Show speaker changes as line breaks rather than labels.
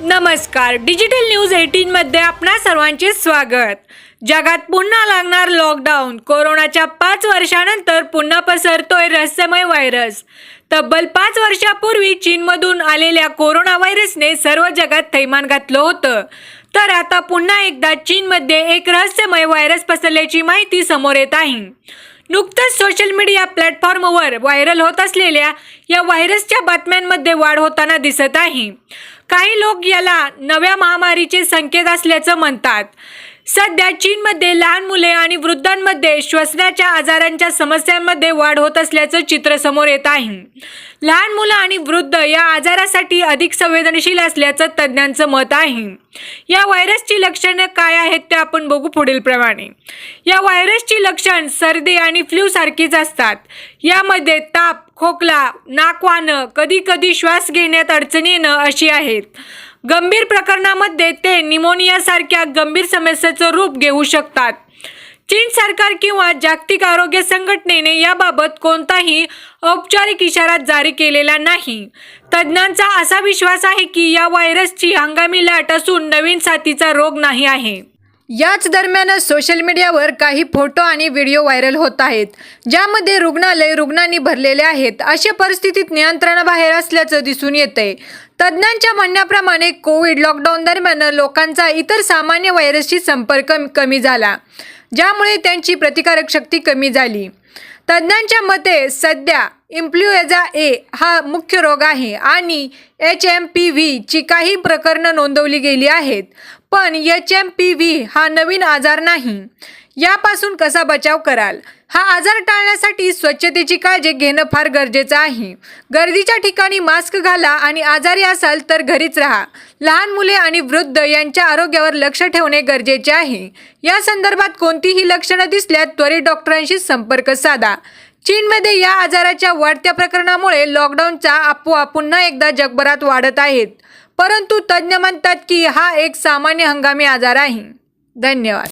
नमस्कार. Digital news eighteen मध्ये आपणा सर्वांचे स्वागत. जगात पुन्हा लागणार लॉकडाऊन कोरोनाच्या पाच वर्षानंतर पुन्हा पसरतोय रहस्यमय व्हायरस तब्बल पाच वर्षापूर्वी चीनमधून आलेल्या कोरोना व्हायरसने सर्व जगात थैमान घातलं होतं. तर आता पुन्हा एकदा चीनमध्ये एक रहस्यमय व्हायरस पसरल्याची माहिती समोर येत आहे. नुकतंच सोशल मीडिया प्लॅटफॉर्मवर व्हायरल होत असलेल्या या व्हायरसच्या बातम्यांमध्ये वाढ होताना दिसत आहे. काही लोक याला नव्या महामारीचे संकेत असल्याचं म्हणतात. सध्या चीनमध्ये लहान मुले आणि वृद्धांमध्ये श्वसनाच्या आजारांच्या समस्यांमध्ये वाढ होत असल्याचं चित्र समोर येत आहे. लहान मुलं आणि वृद्ध या आजारासाठी अधिक संवेदनशील असल्याचं तज्ज्ञांचं मत आहे. या व्हायरसची लक्षणं काय आहेत ते आपण बघू पुढील प्रमाणे. या व्हायरसची लक्षण सर्दी आणि फ्लू सारखीच असतात. यामध्ये ताप खोकला नाक कधी कधी श्वास घेण्यात अडचणी येणं अशी आहेत. गंभीर प्रकरणामध्ये ते निमोनियासारख्या गंभीर समस्येचं रूप घेऊ शकतात. चीन सरकार किंवा जागतिक आरोग्य संघटनेने याबाबत कोणताही औपचारिक इशारा जारी केलेला नाही. तज्ज्ञांचा असा विश्वास आहे की या व्हायरसची हंगामी लाट असून नवीन साथीचा रोग नाही आहे. याच दरम्यान सोशल मीडियावर काही फोटो आणि व्हिडिओ व्हायरल होत आहेत ज्यामध्ये रुग्णालय रुग्णांनी भरलेले आहेत. अशा परिस्थितीत नियंत्रणाबाहेर असल्याचं दिसून येतंय. तज्ज्ञांच्या म्हणण्याप्रमाणे कोविड लॉकडाऊन दरम्यान लोकांचा इतर सामान्य व्हायरसशी संपर्क कमी झाला ज्यामुळे त्यांची प्रतिकारक शक्ती कमी झाली. तज्ज्ञांच्या मते सध्या इम्प्ल्युएझा ए हा मुख्य रोग आहे आणि एच एम पी व्हीची काही प्रकरणं नोंदवली गेली आहेत. पण एच एम पी व्ही हा नवीन आजार नाही. यापासून कसा बचाव कराल? हा आजार टाळण्यासाठी स्वच्छतेची काळजी घेणं फार गरजेचं आहे. गर्दीच्या ठिकाणी मास्क घाला आणि आजारी असाल तर घरीच राहा. लहान मुले आणि वृद्ध यांच्या आरोग्यावर लक्ष ठेवणे गरजेचे आहे. या संदर्भात कोणतीही लक्षणं दिसल्यास त्वरित डॉक्टरांशी संपर्क साधा. चीनमध्ये या आजाराच्या वाढत्या प्रकरणामुळे लॉकडाऊनचा अफवा पुन्हा एकदा जगभरात वाढत आहेत. परंतु तज्ज्ञ म्हणतात की हा एक सामान्य हंगामी आजार आहे. धन्यवाद.